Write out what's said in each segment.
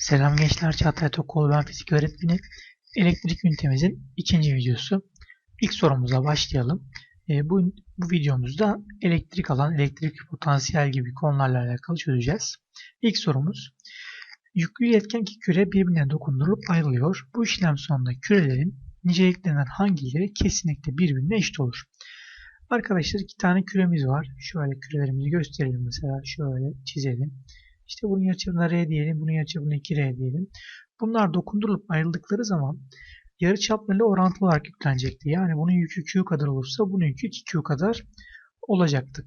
Selam gençler, Çağatay Tokoğlu ben fizik öğretmeni. Elektrik ünitemizin ikinci videosu. İlk sorumuza başlayalım. E, bu, bu videomuzda elektrik alan, elektrik potansiyel gibi konularla alakalı çözeceğiz. İlk sorumuz, yüklü iletken iki küre birbirine dokundurulup ayrılıyor. Bu işlem sonunda kürelerin niceliklerinden hangileri kesinlikle birbirine eşit olur? Arkadaşlar iki tane küremiz var. Şöyle kürelerimizi gösterelim mesela. Şöyle çizelim. İşte bunun yarıçapına R diyelim, bunun yarıçapına 2R diyelim. Bunlar dokundurulup ayrıldıkları zaman yarıçaplarıyla orantılı olarak yüklenecekti. Yani bunun yükü Q kadar olursa bunun yükü 2Q kadar olacaktı.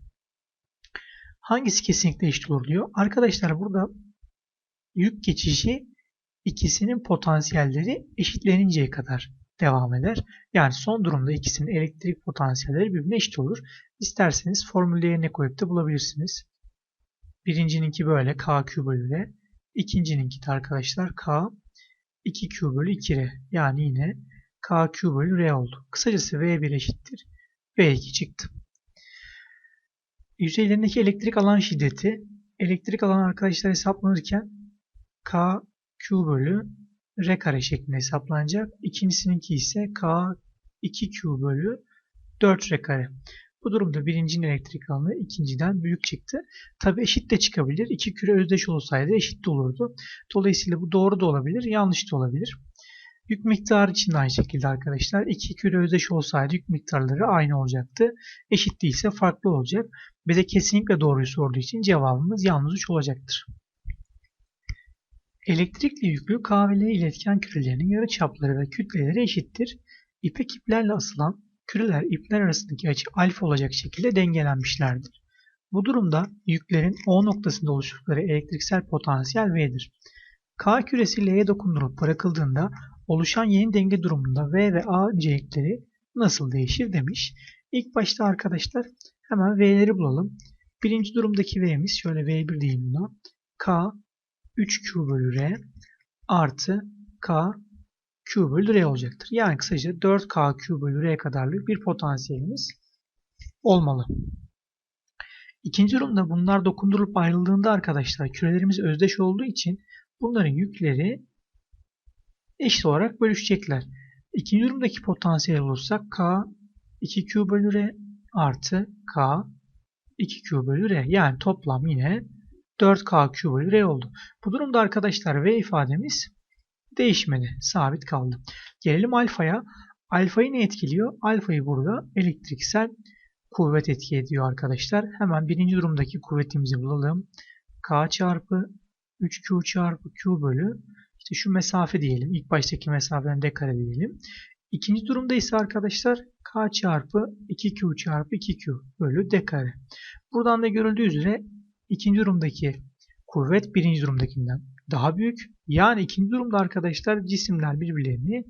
Hangisi kesinlikle eşit olur diyor. Arkadaşlar burada yük geçişi ikisinin potansiyelleri eşitleninceye kadar devam eder. Yani son durumda ikisinin elektrik potansiyelleri birbirine eşit olur. İsterseniz formülü yerine koyup da bulabilirsiniz. Birincininki böyle KQ bölü R. İkincininki de arkadaşlar K 2Q bölü 2R. Yani yine KQ bölü R oldu. Kısacası V1 eşittir. V2 çıktı. Yüzeylerindeki elektrik alan şiddeti elektrik alan arkadaşlar hesaplanırken KQ bölü R kare şeklinde hesaplanacak. İkincisininki ise K 2Q bölü 4R kare. Bu durumda birincinin elektrik alanı ikinciden büyük çıktı. Tabi eşit de çıkabilir. İki küre özdeş olsaydı eşit de olurdu. Dolayısıyla bu doğru da olabilir, yanlış da olabilir. Yük miktarı için de aynı şekilde arkadaşlar. İki küre özdeş olsaydı yük miktarları aynı olacaktı. Eşit değilse farklı olacak. Bize kesinlikle doğruyu sorduğu için cevabımız yalnız 3 olacaktır. Elektrikli yüklü K ve L iletken kürelerinin yarıçapları ve kütleleri eşittir. İpek iplerle asılan küreler ipler arasındaki açı alfa olacak şekilde dengelenmişlerdir. Bu durumda yüklerin O noktasında oluşturdukları elektriksel potansiyel V'dir. K küresi L'ye dokundurulup bırakıldığında oluşan yeni denge durumunda V ve A nicelikleri nasıl değişir demiş. İlk başta arkadaşlar hemen V'leri bulalım. Birinci durumdaki V'miz şöyle V1 diyeyim buna. K 3Q bölü R artı K Q bölü R olacaktır. Yani kısaca 4K Q bölü R kadarlık bir potansiyelimiz olmalı. İkinci durumda bunlar dokundurulup ayrıldığında arkadaşlar kürelerimiz özdeş olduğu için bunların yükleri eşit olarak bölüşecekler. İkinci durumdaki potansiyel olursak K 2Q bölü R artı K 2Q bölü R. Yani toplam yine 4KQ bölü R oldu. Bu durumda arkadaşlar V ifademiz değişmedi. Sabit kaldı. Gelelim alfaya. Alfayı ne etkiliyor? Alfayı burada elektriksel kuvvet etki ediyor arkadaşlar. Hemen birinci durumdaki kuvvetimizi bulalım. K çarpı 3Q çarpı Q bölü işte şu mesafe diyelim. İlk baştaki mesafeden D kare diyelim. İkinci durumda ise arkadaşlar K çarpı 2Q çarpı 2Q bölü D kare. Buradan da görüldüğü üzere ikinci durumdaki kuvvet birinci durumdakinden daha büyük. Yani ikinci durumda arkadaşlar cisimler birbirlerini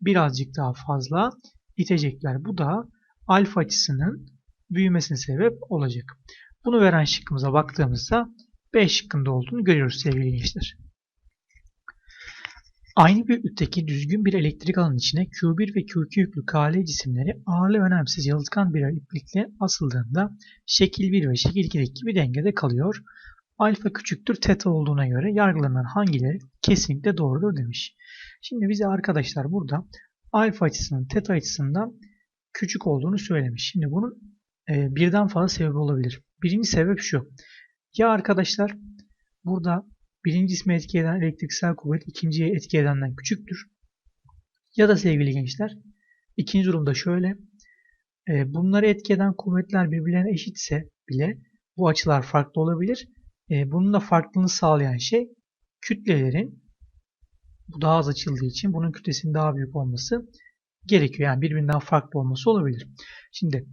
birazcık daha fazla itecekler. Bu da alfa açısının büyümesine sebep olacak. Bunu veren şıkkımıza baktığımızda B şıkkında olduğunu görüyoruz sevgili gençler. Aynı büyüklükteki düzgün bir elektrik alanın içine Q1 ve Q2 yüklü KL cisimleri ağırlı önemsiz yalıtkan birer iplikle asıldığında şekil 1 ve şekil 2'deki gibi dengede kalıyor alfa küçüktür teta olduğuna göre yargılanan hangileri kesinlikle doğrudur demiş. Şimdi bize arkadaşlar burada alfa açısının teta açısından küçük olduğunu söylemiş. Şimdi bunun e, birden fazla sebebi olabilir. Birinci sebep şu. Ya arkadaşlar burada birinci ismi etki eden elektriksel kuvvet ikinciye etki edenden küçüktür. Ya da sevgili gençler ikinci durumda şöyle. E, bunları etki eden kuvvetler birbirlerine eşitse bile bu açılar farklı olabilir e, bunun da farklılığını sağlayan şey kütlelerin bu daha az açıldığı için bunun kütlesinin daha büyük olması gerekiyor. Yani birbirinden farklı olması olabilir. Şimdi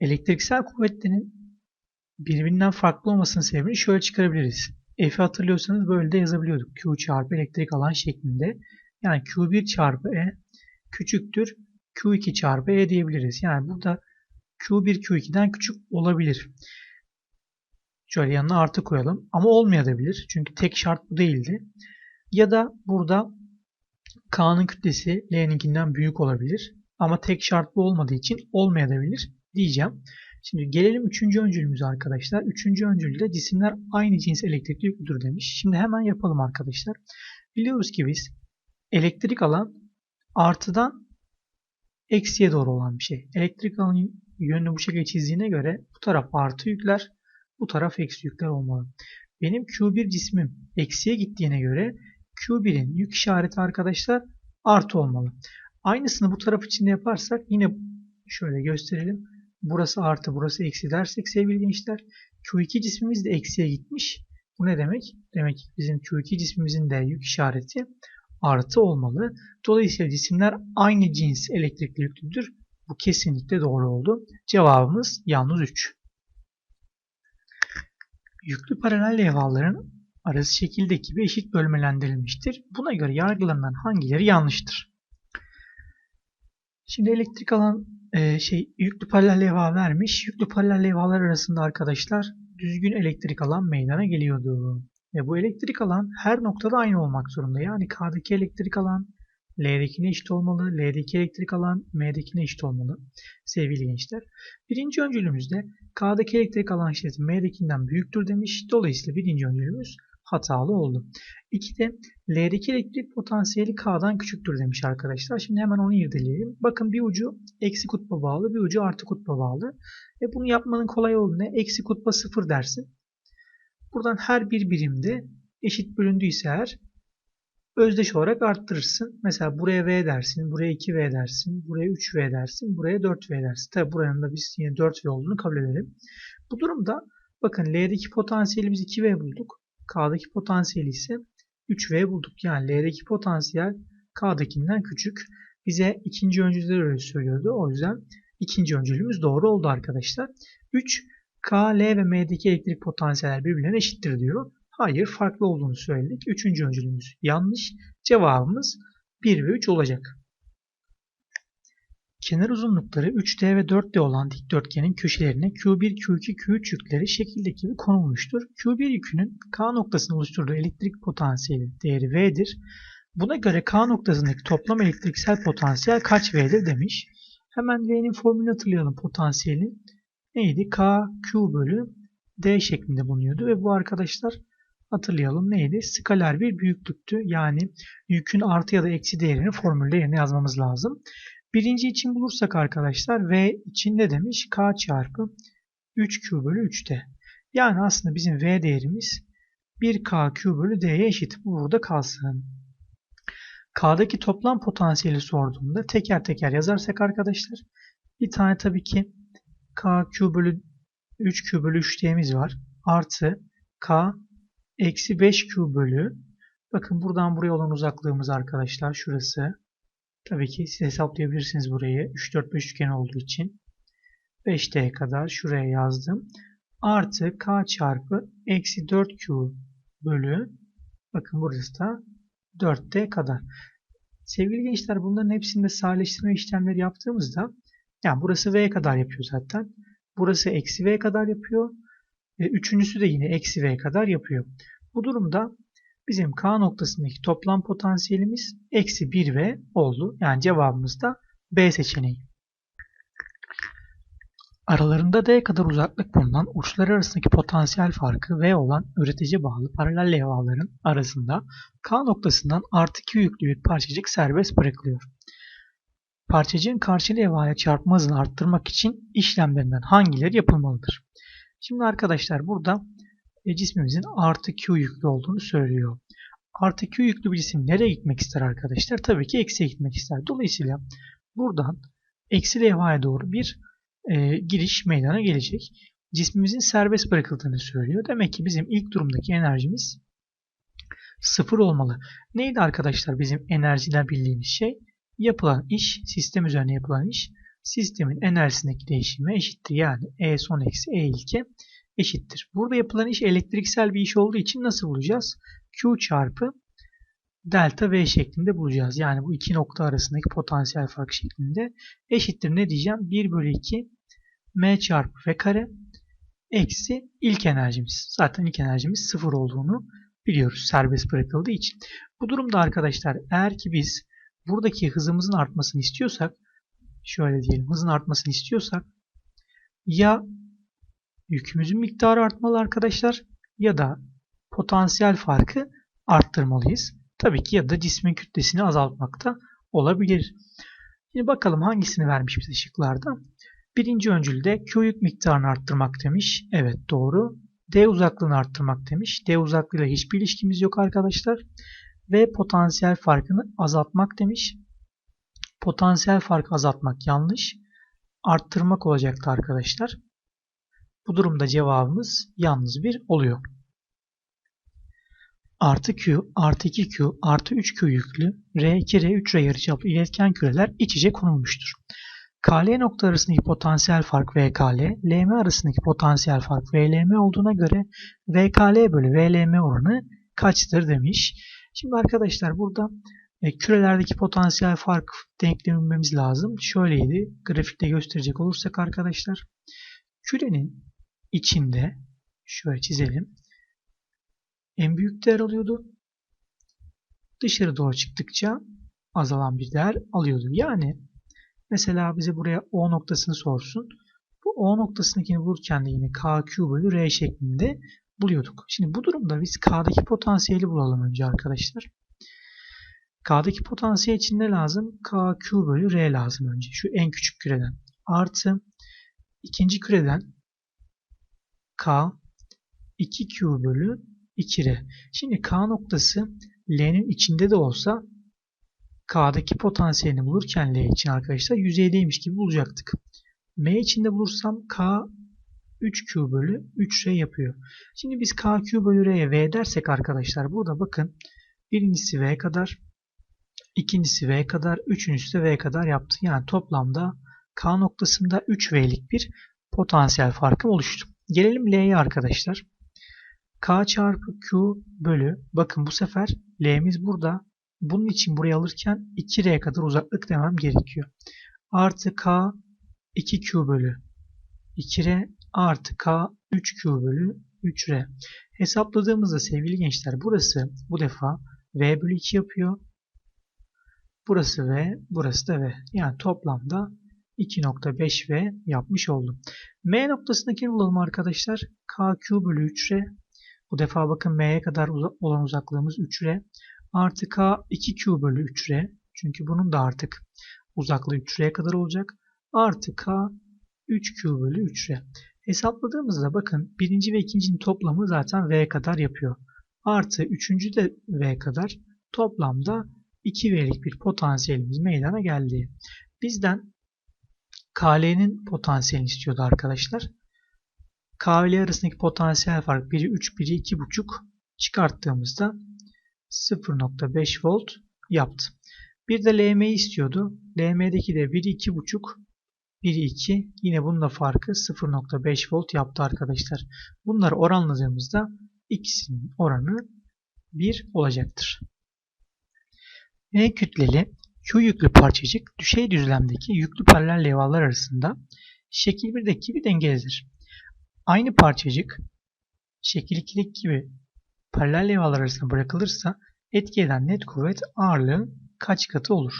elektriksel kuvvetlerin birbirinden farklı olmasının sebebini şöyle çıkarabiliriz. F'i hatırlıyorsanız böyle de yazabiliyorduk. Q çarpı elektrik alan şeklinde. Yani Q1 çarpı E küçüktür Q2 çarpı E diyebiliriz. Yani burada Q1 Q2'den küçük olabilir. Şöyle yanına artı koyalım. Ama olmayabilir. Çünkü tek şart bu değildi. Ya da burada K'nın kütlesi L'ninkinden büyük olabilir. Ama tek şart bu olmadığı için olmayabilir diyeceğim. Şimdi gelelim üçüncü öncülümüze arkadaşlar. Üçüncü öncülde cisimler aynı cins elektrikli yüklüdür demiş. Şimdi hemen yapalım arkadaşlar. Biliyoruz ki biz elektrik alan artıdan eksiye doğru olan bir şey. Elektrik alanın yönünü bu şekilde çizdiğine göre bu taraf artı yükler, bu taraf eksi yükler olmalı. Benim Q1 cismim eksiye gittiğine göre Q1'in yük işareti arkadaşlar artı olmalı. Aynısını bu taraf için de yaparsak yine şöyle gösterelim. Burası artı burası eksi dersek sevgili gençler Q2 cismimiz de eksiye gitmiş. Bu ne demek? Demek ki bizim Q2 cismimizin de yük işareti artı olmalı. Dolayısıyla cisimler aynı cins elektrikli yüklüdür. Bu kesinlikle doğru oldu. Cevabımız yalnız 3. Yüklü paralel levhaların arası şekildeki gibi eşit bölmelendirilmiştir. Buna göre yargılanan hangileri yanlıştır? Şimdi elektrik alan e, şey yüklü paralel levha vermiş. Yüklü paralel levhalar arasında arkadaşlar düzgün elektrik alan meydana geliyordu. Ve bu elektrik alan her noktada aynı olmak zorunda. Yani K'daki elektrik alan L'dekine eşit olmalı. L'deki elektrik alan M'dekine eşit olmalı. Sevgili gençler. Birinci öncülümüzde K'daki elektrik alan şiddeti M'dekinden büyüktür demiş. Dolayısıyla birinci öncülümüz hatalı oldu. İki de L'deki elektrik potansiyeli K'dan küçüktür demiş arkadaşlar. Şimdi hemen onu irdeleyelim. Bakın bir ucu eksi kutba bağlı, bir ucu artı kutba bağlı. Ve bunu yapmanın kolay ne? Eksi kutba sıfır dersin. Buradan her bir birimde eşit bölündüyse eğer özdeş olarak arttırırsın. Mesela buraya V dersin, buraya 2V dersin, buraya 3V dersin, buraya 4V dersin. Tabi buranın da biz yine 4V olduğunu kabul edelim. Bu durumda bakın L'deki potansiyelimiz 2V bulduk. K'daki potansiyeli ise 3V bulduk. Yani L'deki potansiyel K'dakinden küçük. Bize ikinci öncülleri öyle söylüyordu. O yüzden ikinci öncülümüz doğru oldu arkadaşlar. 3 K, L ve M'deki elektrik potansiyeller birbirlerine eşittir diyor. Hayır farklı olduğunu söyledik. Üçüncü öncülümüz yanlış. Cevabımız 1 ve 3 olacak. Kenar uzunlukları 3D ve 4D olan dikdörtgenin köşelerine Q1, Q2, Q3 yükleri şekildeki gibi konulmuştur. Q1 yükünün K noktasını oluşturduğu elektrik potansiyeli değeri V'dir. Buna göre K noktasındaki toplam elektriksel potansiyel kaç V'dir demiş. Hemen V'nin formülünü hatırlayalım potansiyeli. Neydi? K, Q bölü D şeklinde bulunuyordu ve bu arkadaşlar hatırlayalım neydi? Skaler bir büyüklüktü. Yani yükün artı ya da eksi değerini formülde yerine yazmamız lazım. Birinci için bulursak arkadaşlar V için ne demiş? K çarpı 3Q bölü 3D. Yani aslında bizim V değerimiz 1KQ bölü D'ye eşit. Bu burada kalsın. K'daki toplam potansiyeli sorduğumda teker teker yazarsak arkadaşlar bir tane tabii ki KQ bölü 3Q bölü 3D'miz var. Artı K eksi 5Q bölü bakın buradan buraya olan uzaklığımız arkadaşlar şurası Tabii ki siz hesaplayabilirsiniz burayı. 3, 4, 5 üçgen olduğu için. 5D kadar şuraya yazdım. Artı K çarpı eksi 4Q bölü bakın burası da 4D kadar. Sevgili gençler bunların hepsinde sadeleştirme işlemleri yaptığımızda yani burası V kadar yapıyor zaten. Burası eksi V kadar yapıyor. Üçüncüsü de yine eksi V kadar yapıyor. Bu durumda Bizim K noktasındaki toplam potansiyelimiz eksi 1V oldu. Yani cevabımız da B seçeneği. Aralarında D kadar uzaklık bulunan uçları arasındaki potansiyel farkı V olan üretici bağlı paralel levhaların arasında K noktasından artı Q yüklü bir parçacık serbest bırakılıyor. Parçacığın karşı levhaya çarpma hızını arttırmak için işlemlerinden hangileri yapılmalıdır? Şimdi arkadaşlar burada e, cismimizin artı Q yüklü olduğunu söylüyor. Artı Q yüklü bir cisim nereye gitmek ister arkadaşlar? Tabii ki eksiye gitmek ister. Dolayısıyla buradan eksi levhaya doğru bir e, giriş meydana gelecek. Cismimizin serbest bırakıldığını söylüyor. Demek ki bizim ilk durumdaki enerjimiz sıfır olmalı. Neydi arkadaşlar bizim enerjiden bildiğimiz şey? Yapılan iş, sistem üzerine yapılan iş sistemin enerjisindeki değişime eşittir. Yani E son eksi E ilke eşittir. Burada yapılan iş elektriksel bir iş olduğu için nasıl bulacağız? Q çarpı delta V şeklinde bulacağız. Yani bu iki nokta arasındaki potansiyel fark şeklinde eşittir. Ne diyeceğim? 1 bölü 2 M çarpı V kare eksi ilk enerjimiz. Zaten ilk enerjimiz sıfır olduğunu biliyoruz serbest bırakıldığı için. Bu durumda arkadaşlar eğer ki biz buradaki hızımızın artmasını istiyorsak şöyle diyelim hızın artmasını istiyorsak ya yükümüzün miktarı artmalı arkadaşlar ya da potansiyel farkı arttırmalıyız. Tabii ki ya da cismin kütlesini azaltmakta olabilir. Şimdi bakalım hangisini vermiş bize şıklarda. Birinci öncülde Q yük miktarını arttırmak demiş. Evet doğru. D uzaklığını arttırmak demiş. D uzaklığıyla hiçbir ilişkimiz yok arkadaşlar. Ve potansiyel farkını azaltmak demiş. Potansiyel farkı azaltmak yanlış. Arttırmak olacaktı arkadaşlar. Bu durumda cevabımız yalnız bir oluyor. Artı Q, artı 2Q, artı 3Q yüklü R2, R3, R yarıçaplı iletken küreler iç içe konulmuştur. KL nokta arasındaki potansiyel fark VKL, LM arasındaki potansiyel fark VLM olduğuna göre VKL bölü VLM oranı kaçtır demiş. Şimdi arkadaşlar burada e, kürelerdeki potansiyel fark denklemimiz lazım. Şöyleydi. Grafikte gösterecek olursak arkadaşlar. Kürenin içinde şöyle çizelim. En büyük değer alıyordu. Dışarı doğru çıktıkça azalan bir değer alıyordu. Yani mesela bize buraya O noktasını sorsun. Bu O noktasındakini bulurken de yine KQ bölü R şeklinde buluyorduk. Şimdi bu durumda biz K'daki potansiyeli bulalım önce arkadaşlar. K'daki potansiyel için ne lazım? KQ bölü R lazım önce. Şu en küçük küreden. Artı ikinci küreden K 2Q bölü 2R. Şimdi K noktası L'nin içinde de olsa K'daki potansiyelini bulurken L için arkadaşlar yüzeydeymiş gibi bulacaktık. M içinde bulursam K 3Q bölü 3R yapıyor. Şimdi biz KQ bölü R'ye V dersek arkadaşlar burada bakın birincisi V kadar ikincisi V kadar üçüncüsü de V kadar yaptı. Yani toplamda K noktasında 3V'lik bir potansiyel farkım oluştu. Gelelim L'ye arkadaşlar. K çarpı Q bölü bakın bu sefer L'miz burada. Bunun için buraya alırken 2R kadar uzaklık demem gerekiyor. Artı K 2Q bölü 2R artı K 3Q bölü 3R. Hesapladığımızda sevgili gençler burası bu defa V bölü 2 yapıyor. Burası V, burası da V. Yani toplamda 2.5V yapmış oldum. M noktasındakini bulalım arkadaşlar. KQ bölü 3R. Bu defa bakın M'ye kadar olan uzaklığımız 3R. Artı K 2Q bölü 3R. Çünkü bunun da artık uzaklığı 3R'ye kadar olacak. Artı K 3Q bölü 3R. Hesapladığımızda bakın birinci ve ikincinin toplamı zaten V kadar yapıyor. Artı üçüncü de V kadar. Toplamda 2V'lik bir potansiyelimiz meydana geldi. Bizden KL'nin potansiyelini istiyordu arkadaşlar. K ile arasındaki potansiyel fark biri 3, biri 2,5 çıkarttığımızda 0.5 volt yaptı. Bir de LM'yi istiyordu. LM'deki de biri 2,5, biri 2. Yine bunun da farkı 0.5 volt yaptı arkadaşlar. Bunları oranladığımızda ikisinin oranı 1 olacaktır. V kütleli Q yüklü parçacık düşey düzlemdeki yüklü paralel levhalar arasında şekil 1'deki gibi dengelidir. Aynı parçacık şekil 2'deki gibi paralel levhalar arasında bırakılırsa etki eden net kuvvet ağırlığı kaç katı olur?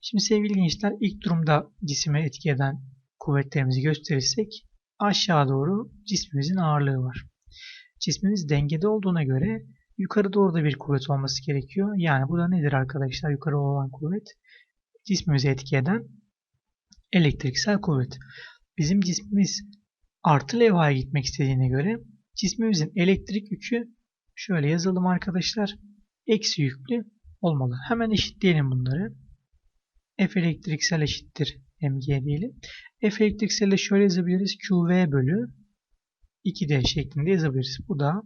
Şimdi sevgili gençler ilk durumda cisime etki eden kuvvetlerimizi gösterirsek aşağı doğru cismimizin ağırlığı var. Cismimiz dengede olduğuna göre yukarı doğru da bir kuvvet olması gerekiyor. Yani bu da nedir arkadaşlar yukarı olan kuvvet? Cismimizi etki eden elektriksel kuvvet. Bizim cismimiz artı levhaya gitmek istediğine göre cismimizin elektrik yükü şöyle yazalım arkadaşlar. Eksi yüklü olmalı. Hemen eşitleyelim bunları. F elektriksel eşittir mg diyelim. F elektriksel de şöyle yazabiliriz. QV bölü 2D şeklinde yazabiliriz. Bu da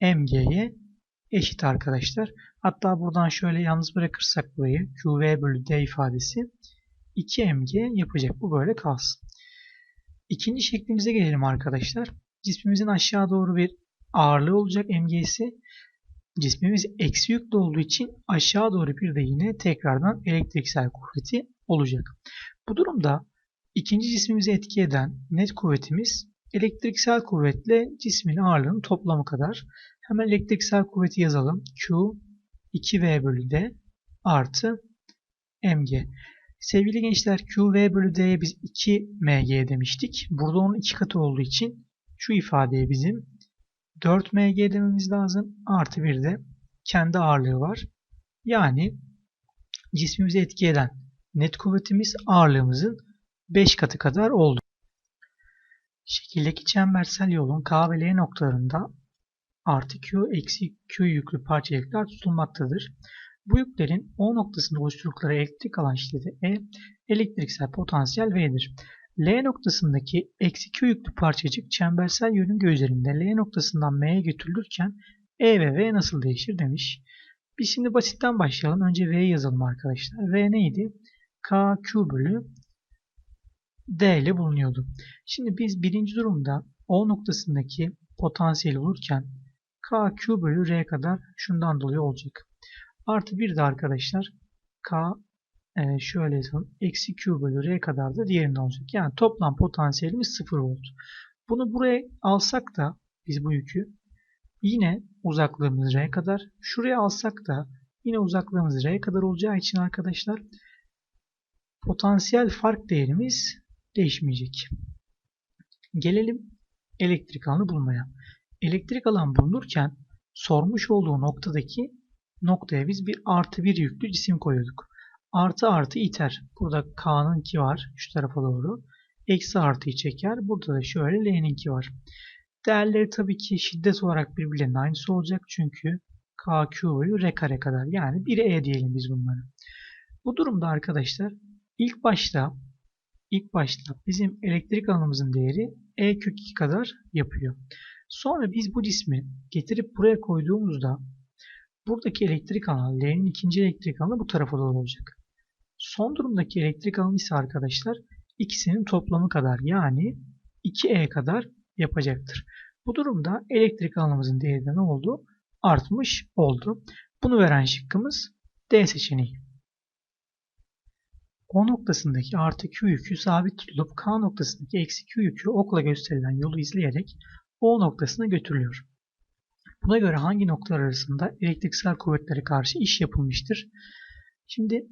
mg'ye eşit arkadaşlar. Hatta buradan şöyle yalnız bırakırsak burayı QV bölü D ifadesi 2mg yapacak. Bu böyle kalsın. İkinci şeklimize gelelim arkadaşlar. Cismimizin aşağı doğru bir ağırlığı olacak mg'si. Cismimiz eksi yüklü olduğu için aşağı doğru bir de yine tekrardan elektriksel kuvveti olacak. Bu durumda ikinci cismimizi etki eden net kuvvetimiz elektriksel kuvvetle cismin ağırlığının toplamı kadar. Hemen elektriksel kuvveti yazalım. Q 2V bölü D artı mg. Sevgili gençler QV bölü D'ye biz 2 mg demiştik. Burada onun 2 katı olduğu için şu ifadeye bizim 4 mg dememiz lazım. Artı bir de kendi ağırlığı var. Yani cismimize etki eden net kuvvetimiz ağırlığımızın 5 katı kadar oldu. Şekildeki çembersel yolun K ve L noktalarında artı Q eksi Q yüklü parçacıklar tutulmaktadır. Bu yüklerin O noktasında oluşturdukları elektrik alan şiddeti E, elektriksel potansiyel V'dir. L noktasındaki eksi Q yüklü parçacık çembersel yönün üzerinde L noktasından M'ye götürülürken E ve V nasıl değişir demiş. Biz şimdi basitten başlayalım. Önce V yazalım arkadaşlar. V neydi? K Q bölü D ile bulunuyordu. Şimdi biz birinci durumda O noktasındaki potansiyeli bulurken K Q bölü R kadar şundan dolayı olacak. Artı bir de arkadaşlar K e, şöyle yazalım. Eksi Q bölü R kadar da diğerinde olacak. Yani toplam potansiyelimiz 0 volt. Bunu buraya alsak da biz bu yükü yine uzaklığımız R kadar. Şuraya alsak da yine uzaklığımız R kadar olacağı için arkadaşlar potansiyel fark değerimiz değişmeyecek. Gelelim elektrik alanı bulmaya. Elektrik alan bulunurken sormuş olduğu noktadaki noktaya biz bir artı bir yüklü cisim koyuyorduk. Artı artı iter. Burada K'nınki var şu tarafa doğru. Eksi artıyı çeker. Burada da şöyle L'ninki var. Değerleri tabii ki şiddet olarak birbirlerinin aynısı olacak. Çünkü KQ bölü R kare kadar. Yani 1E diyelim biz bunları. Bu durumda arkadaşlar ilk başta ilk başta bizim elektrik alanımızın değeri E kök 2 kadar yapıyor. Sonra biz bu cismi getirip buraya koyduğumuzda buradaki elektrik alanı L'nin ikinci elektrik alanı bu tarafa doğru olacak. Son durumdaki elektrik alanı ise arkadaşlar ikisinin toplamı kadar yani 2E kadar yapacaktır. Bu durumda elektrik alanımızın değeri de ne oldu? Artmış oldu. Bunu veren şıkkımız D seçeneği. O noktasındaki artı Q yükü sabit tutulup K noktasındaki eksi Q yükü okla gösterilen yolu izleyerek O noktasına götürülüyor. Buna göre hangi noktalar arasında elektriksel kuvvetlere karşı iş yapılmıştır? Şimdi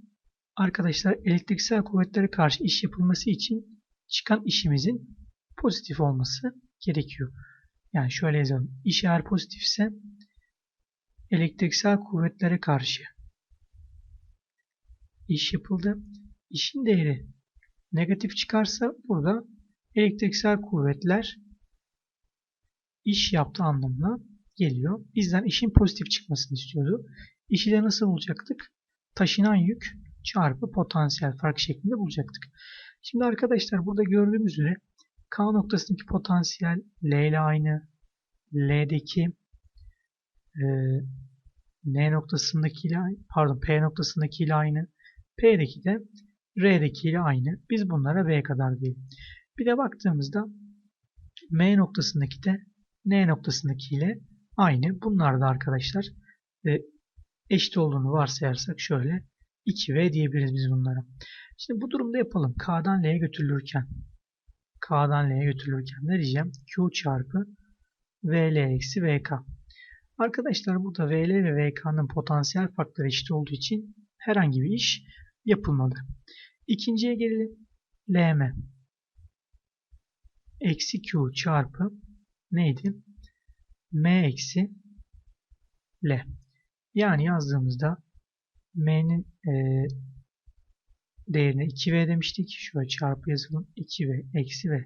arkadaşlar elektriksel kuvvetlere karşı iş yapılması için çıkan işimizin pozitif olması gerekiyor. Yani şöyle yazalım. İş eğer pozitifse elektriksel kuvvetlere karşı iş yapıldı. İşin değeri negatif çıkarsa burada elektriksel kuvvetler iş yaptı anlamına geliyor. Bizden işin pozitif çıkmasını istiyordu. İşi de nasıl bulacaktık? Taşınan yük çarpı potansiyel fark şeklinde bulacaktık. Şimdi arkadaşlar burada gördüğümüz üzere K noktasındaki potansiyel L ile aynı. L'deki e, N noktasındaki ile pardon P noktasındaki ile aynı. P'deki de R'deki ile aynı. Biz bunlara B kadar diyelim. Bir de baktığımızda M noktasındaki de N noktasındaki ile aynı. Bunlar da arkadaşlar e, eşit olduğunu varsayarsak şöyle 2V diyebiliriz biz bunlara. Şimdi bu durumda yapalım. K'dan L'ye götürülürken K'dan L'ye götürülürken ne diyeceğim? Q çarpı VL eksi VK. Arkadaşlar burada VL ve VK'nın potansiyel farkları eşit olduğu için herhangi bir iş yapılmadı. İkinciye gelelim. LM eksi Q çarpı neydi? M eksi L. Yani yazdığımızda M'nin e, değerine 2V demiştik. Şöyle çarpı yazalım. 2V eksi V.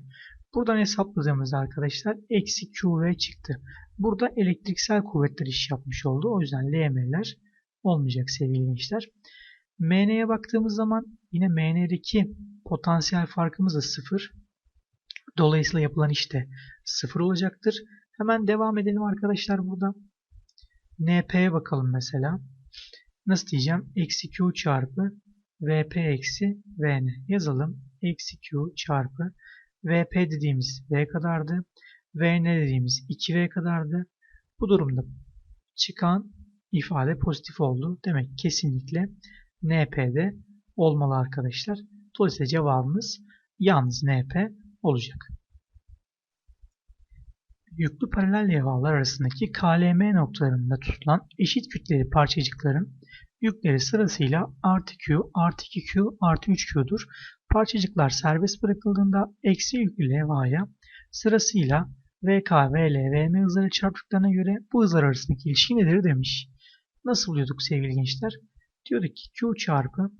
Buradan hesapladığımızda arkadaşlar eksi QV çıktı. Burada elektriksel kuvvetler iş yapmış oldu. O yüzden LM'ler olmayacak sevgili gençler. MN'ye baktığımız zaman yine MN'deki potansiyel farkımız da 0. Dolayısıyla yapılan iş de 0 olacaktır. Hemen devam edelim arkadaşlar burada. NP'ye bakalım mesela. Nasıl diyeceğim? Eksi Q çarpı VP eksi VN yazalım. Eksi Q çarpı VP dediğimiz V kadardı. VN dediğimiz 2V kadardı. Bu durumda çıkan ifade pozitif oldu. Demek kesinlikle NP'de olmalı arkadaşlar. Dolayısıyla cevabımız yalnız NP olacak. Yüklü paralel levhalar arasındaki KLM noktalarında tutulan eşit kütleli parçacıkların Yükleri sırasıyla artı Q, artı 2Q, artı 3Q'dur. Parçacıklar serbest bırakıldığında eksi yüklü levhaya sırasıyla VK, VL, VM hızları çarptıklarına göre bu hızlar arasındaki ilişki nedir demiş. Nasıl buluyorduk sevgili gençler? Diyorduk ki Q çarpı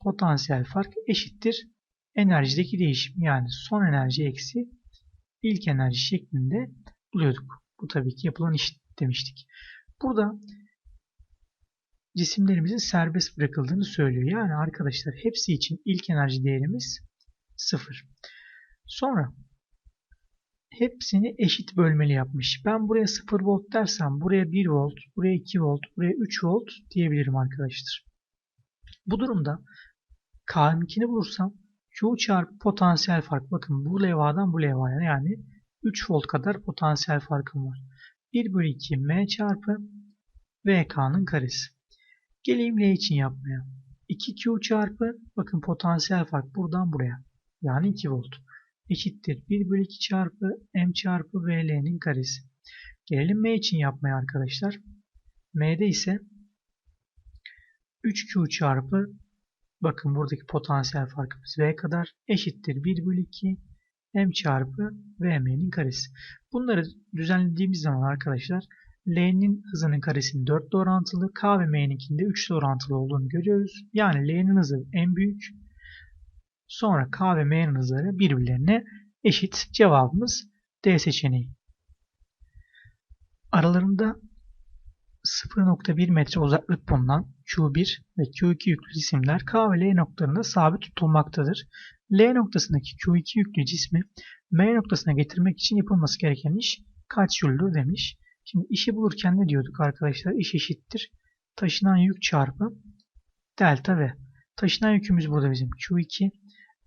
potansiyel fark eşittir enerjideki değişim yani son enerji eksi ilk enerji şeklinde buluyorduk. Bu tabii ki yapılan iş demiştik. Burada cisimlerimizin serbest bırakıldığını söylüyor. Yani arkadaşlar hepsi için ilk enerji değerimiz 0. Sonra hepsini eşit bölmeli yapmış. Ben buraya 0 volt dersem buraya 1 volt, buraya 2 volt, buraya 3 volt diyebilirim arkadaşlar. Bu durumda K'ninkini bulursam Q çarpı potansiyel fark. Bakın bu levhadan bu levhaya yani 3 volt kadar potansiyel farkım var. 1 bölü 2 M çarpı VK'nın karesi. Geleyim L için yapmaya. 2Q çarpı bakın potansiyel fark buradan buraya. Yani 2 volt. Eşittir 1 bölü 2 çarpı M çarpı VL'nin karesi. Gelelim M için yapmaya arkadaşlar. M'de ise 3Q çarpı bakın buradaki potansiyel farkımız V kadar eşittir 1 bölü 2 M çarpı VM'nin karesi. Bunları düzenlediğimiz zaman arkadaşlar L'nin hızının karesinin 4 ile orantılı, K ve M'ninkinde 3 ile orantılı olduğunu görüyoruz. Yani L'nin hızı en büyük. Sonra K ve M'nin hızları birbirlerine eşit. Cevabımız D seçeneği. Aralarında 0.1 metre uzaklık bulunan Q1 ve Q2 yüklü cisimler K ve L noktalarında sabit tutulmaktadır. L noktasındaki Q2 yüklü cismi M noktasına getirmek için yapılması gereken iş kaç jüldür demiş. Şimdi işi bulurken ne diyorduk arkadaşlar? İş eşittir. Taşınan yük çarpı delta V. Taşınan yükümüz burada bizim Q2.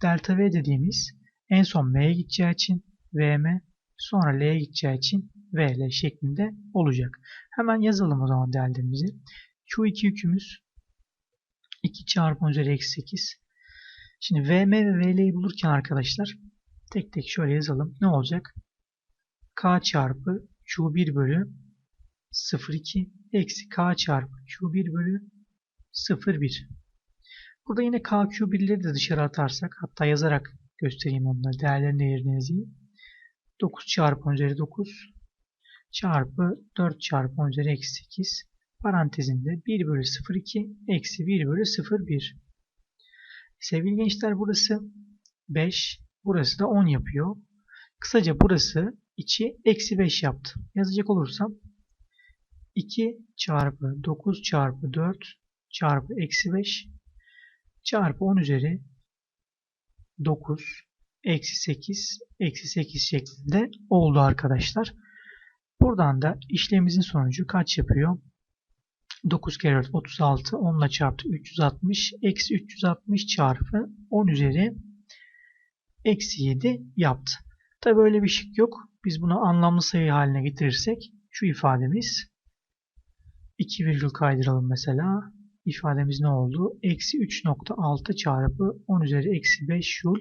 Delta V dediğimiz en son M'ye gideceği için VM sonra L'ye gideceği için VL şeklinde olacak. Hemen yazalım o zaman değerlerimizi. Q2 yükümüz 2 çarpı üzeri eksi 8. Şimdi VM ve VL'yi bulurken arkadaşlar tek tek şöyle yazalım. Ne olacak? K çarpı Q1 bölü 0,2 eksi K çarpı Q1 bölü 0,1. Burada yine K, Q1'leri de dışarı atarsak hatta yazarak göstereyim onları. Değerlerini yerine yazayım. 9 çarpı üzeri 9 çarpı 4 çarpı üzeri eksi 8 parantezinde 1 bölü 0,2 eksi 1 bölü 0,1. Sevgili gençler burası 5, burası da 10 yapıyor. Kısaca burası içi eksi 5 yaptı. Yazacak olursam 2 çarpı 9 çarpı 4 çarpı eksi 5 çarpı 10 üzeri 9 eksi 8 eksi 8 şeklinde oldu arkadaşlar. Buradan da işlemimizin sonucu kaç yapıyor? 9 kere 4 36 10 ile çarptı 360 eksi 360 çarpı 10 üzeri eksi 7 yaptı. Tabi böyle bir şık yok. Biz bunu anlamlı sayı haline getirirsek şu ifademiz 2 virgül kaydıralım mesela. İfademiz ne oldu? Eksi 3.6 çarpı 10 üzeri eksi 5 jul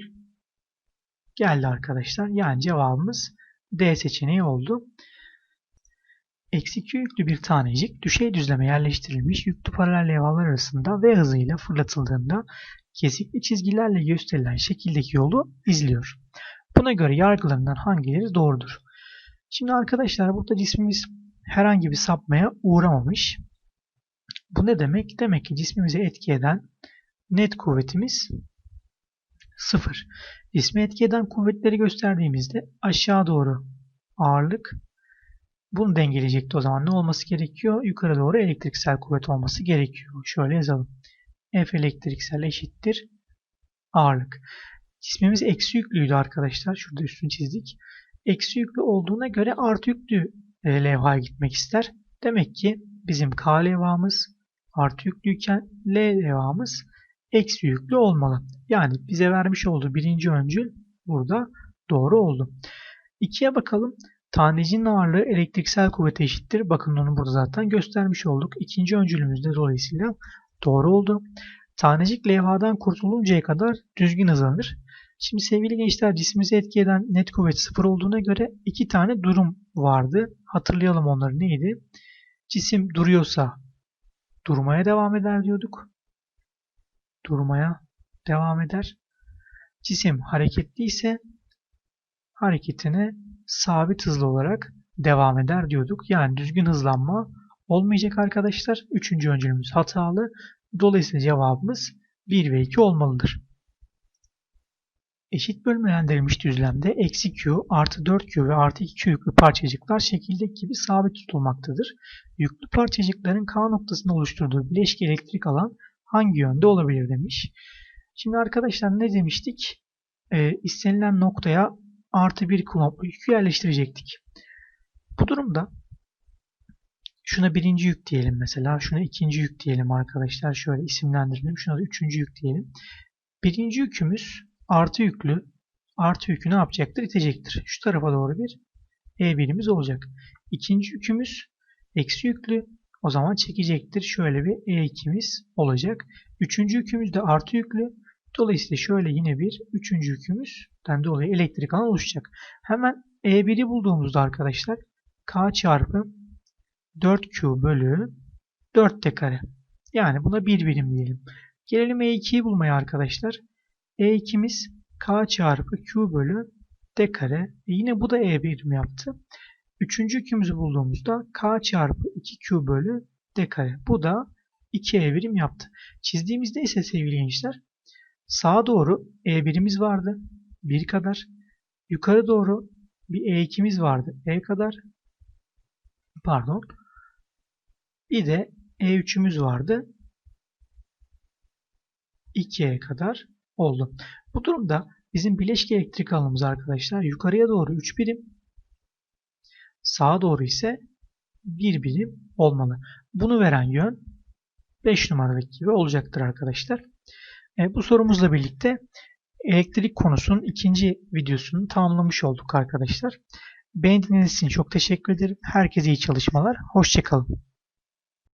geldi arkadaşlar. Yani cevabımız D seçeneği oldu. Eksi Q yüklü bir tanecik düşey düzleme yerleştirilmiş yüklü paralel levhalar arasında V hızıyla fırlatıldığında kesikli çizgilerle gösterilen şekildeki yolu izliyor. Buna göre yargılarından hangileri doğrudur? Şimdi arkadaşlar burada cismimiz herhangi bir sapmaya uğramamış. Bu ne demek? Demek ki cismimize etki eden net kuvvetimiz sıfır. Cismi etki eden kuvvetleri gösterdiğimizde aşağı doğru ağırlık bunu dengeleyecekti o zaman. Ne olması gerekiyor? Yukarı doğru elektriksel kuvvet olması gerekiyor. Şöyle yazalım. F elektriksel eşittir ağırlık. Cismimiz eksi yüklüydü arkadaşlar. Şurada üstünü çizdik. Eksi yüklü olduğuna göre artı yüklü levhaya gitmek ister. Demek ki bizim K levhamız artı yüklüyken L levhamız eksi yüklü olmalı. Yani bize vermiş olduğu birinci öncül burada doğru oldu. İkiye bakalım. Tanecinin ağırlığı elektriksel kuvvete eşittir. Bakın onu burada zaten göstermiş olduk. İkinci öncülümüzde dolayısıyla doğru oldu. Tanecik levhadan kurtuluncaya kadar düzgün hızlanır. Şimdi sevgili gençler cismimize etki eden net kuvvet sıfır olduğuna göre iki tane durum vardı. Hatırlayalım onları neydi? Cisim duruyorsa durmaya devam eder diyorduk. Durmaya devam eder. Cisim hareketli ise hareketine sabit hızlı olarak devam eder diyorduk. Yani düzgün hızlanma olmayacak arkadaşlar. Üçüncü öncülümüz hatalı. Dolayısıyla cevabımız 1 ve 2 olmalıdır. Eşit bölmelendirilmiş düzlemde eksi Q, artı 4Q ve artı 2Q yüklü parçacıklar şekildeki gibi sabit tutulmaktadır. Yüklü parçacıkların K noktasında oluşturduğu bileşki elektrik alan hangi yönde olabilir demiş. Şimdi arkadaşlar ne demiştik? E, istenilen noktaya artı bir kulomb yükü yerleştirecektik. Bu durumda şuna birinci yük diyelim mesela. Şuna ikinci yük diyelim arkadaşlar. Şöyle isimlendirelim. Şuna da üçüncü yük diyelim. Birinci yükümüz artı yüklü. Artı yükü ne yapacaktır? İtecektir. Şu tarafa doğru bir E birimiz olacak. İkinci yükümüz eksi yüklü. O zaman çekecektir. Şöyle bir E2'miz olacak. Üçüncü yükümüz de artı yüklü. Dolayısıyla şöyle yine bir üçüncü yükümüzden dolayı elektrik alan oluşacak. Hemen E1'i bulduğumuzda arkadaşlar K çarpı 4Q bölü 4T kare. Yani buna 1 birim diyelim. Gelelim E2'yi bulmaya arkadaşlar. E2'miz K çarpı Q bölü D kare. E yine bu da E birim yaptı. Üçüncü yükümüzü bulduğumuzda K çarpı 2Q bölü D kare. Bu da 2E birim yaptı. Çizdiğimizde ise sevgili gençler sağa doğru E1'imiz vardı. 1 kadar. Yukarı doğru bir E2'miz vardı. E kadar. Pardon. Bir de E3'ümüz vardı. 2'ye kadar oldu. Bu durumda bizim bileşik elektrik alanımız arkadaşlar yukarıya doğru 3 birim, sağa doğru ise 1 birim olmalı. Bunu veren yön 5 numaradaki gibi olacaktır arkadaşlar. E, bu sorumuzla birlikte elektrik konusunun ikinci videosunu tamamlamış olduk arkadaşlar. Beğendiğiniz için çok teşekkür ederim. Herkese iyi çalışmalar. Hoşçakalın.